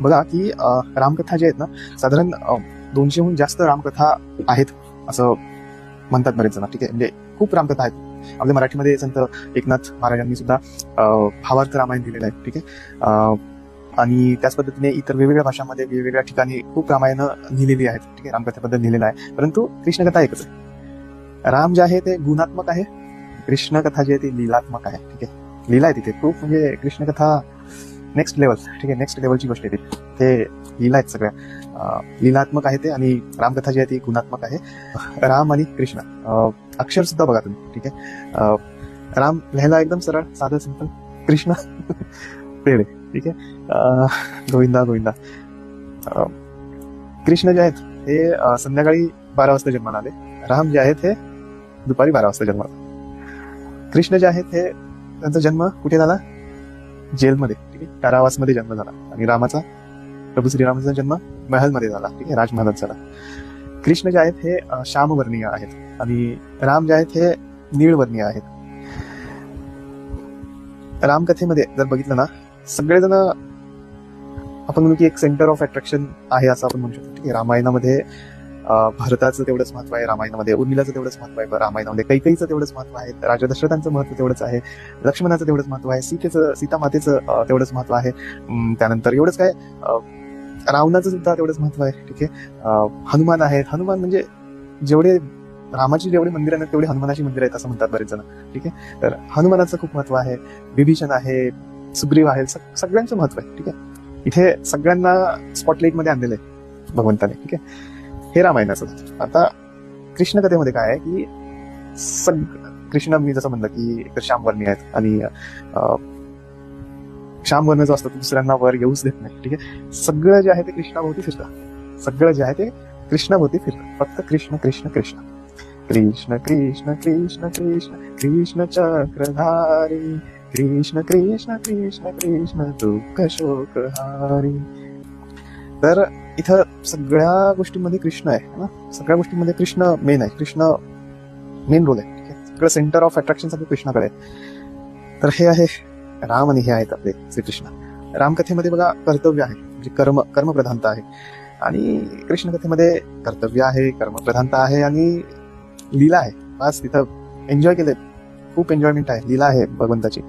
बघा की रामकथा जे आहेत ना साधारण दोनशेहून जास्त रामकथा आहेत असं म्हणतात बरेच जण ठीक आहे? म्हणजे खूप रामकथा आहेत. आपल्या मराठीमध्ये संत एकनाथ महाराजांनी सुद्धा भावार्थ रामायण दिलेलं आहे ठीक आहे? आणि त्याच पद्धतीने इतर वेगवेगळ्या भाषांमध्ये वेगवेगळ्या ठिकाणी खूप रामायणं लिहिलेली आहेत ठीक आहे? रामकथेबद्दल लिहिलेलं आहे. परंतु कृष्णकथा एकच आहे. राम जे आहे ते गुणात्मक आहे कृष्णकथा जी आहे ती लीलात्मक आहे ठीक आहे? लीला आहे तिथे. खूप म्हणजे कृष्णकथा नेक्स्ट लेवल ठीक आहे नेक्स्ट लेवलची गोष्ट आहे ती. ते लीला आहेत सगळ्या. लीलात्मक आहे ते आणि रामकथा जी आहे ती गुणात्मक आहे. राम आणि कृष्ण. अक्षर सुद्धा बघा तुम्ही. ठीक आहे? राम लिहायला एकदम सरळ साधं सिंपल कृष्ण पेढे ठीक आहे? गोविंदा गोविंदा. कृष्ण जे आहेत हे संध्याकाळी बारा वाजता जन्माला आले. राम जे आहेत हे दुपारी बारा वाजता जन्माला कृष्ण जे आहेत हे त्यांचा जन्म कुठे झाला? जेलमध्ये ठीक आहे? कारावासमध्ये जन्म झाला आणि रामाचा प्रभू श्रीरामाचा जन्म महलमध्ये झाला ठीक आहे? राजमहालात झाला. कृष्ण जे आहेत हे श्यामवर्णीय आहेत आणि राम जे आहेत हे निळवर्णीय आहेत. रामकथेमध्ये जर बघितलं ना सगळेजण आपण म्हणू की एक सेंटर ऑफ अट्रॅक्शन आहे असं आपण म्हणू शकतो ठीक आहे? रामायणामध्ये भरताचं तेवढंच महत्त्व आहे रामायणामध्ये उर्मिलाचं तेवढंच महत्त्व आहे रामायणामध्ये कैकईचं तेवढंच महत्त्व आहे राजा दशरथांचं महत्त्व तेवढंच आहे लक्ष्मणाचं तेवढंच महत्त्व आहे सीतेचं सीता मातेचं तेवढंच महत्त्व आहे. त्यानंतर एवढंच काय रावणाचं सुद्धा तेवढंच महत्त्व आहे ठीक आहे? हनुमान आहेत. हनुमान म्हणजे जेवढे रामाची जेवढी मंदिरं आहेत तेवढी हनुमानाची मंदिरं आहेत असं म्हणतात बरेच जण ठीक आहे? तर हनुमानाचं खूप महत्त्व आहे विभीषण आहे सुग्रीव आहे सग- सगळ्यांचं महत्त्व आहे ठीक आहे? इथे सगळ्यांना स्पॉटलाईटमध्ये आणलेलं आहे भगवंताने ठीक आहे? हे रामायणाचं आता कृष्ण कथेमध्ये काय आहे की सग कृष्ण मी जसं म्हणलं की एकतर श्यामवर्णी आहेत आणि श्यामवर्ण जो असतो दुसऱ्यांना वर येऊच देत नाही. ठीक आहे? सगळं जे आहे ते कृष्णाभोवती फिरतं. सगळं जे आहे ते कृष्णाभोवती फिरतं. फक्त कृष्ण कृष्ण कृष्ण. कृष्ण कृष्ण कृष्ण कृष्ण कृष्ण चक्रधारी. कृष्ण कृष्ण कृष्ण कृष्ण दुःख शोक हारी. तर इथं सगळ्या गोष्टींमध्ये कृष्ण आहे ना? सगळ्या गोष्टींमध्ये कृष्ण मेन आहे. कृष्ण मेन रोल आहे सगळं सेंटर ऑफ अट्रॅक्शन सगळं कृष्णाकडे आहे. तर हे आहे राम आणि हे आहेत आपले श्रीकृष्ण. रामकथेमध्ये बघा कर्तव्य आहे म्हणजे कर्म कर्मप्रधानता आहे. आणि कृष्ण कथेमध्ये कर्तव्य आहे कर्मप्रधानता आहे आणि लीला आहे. बस तिथं एन्जॉय केले खूप एन्जॉयमेंट आहे लीला आहे भगवंताची.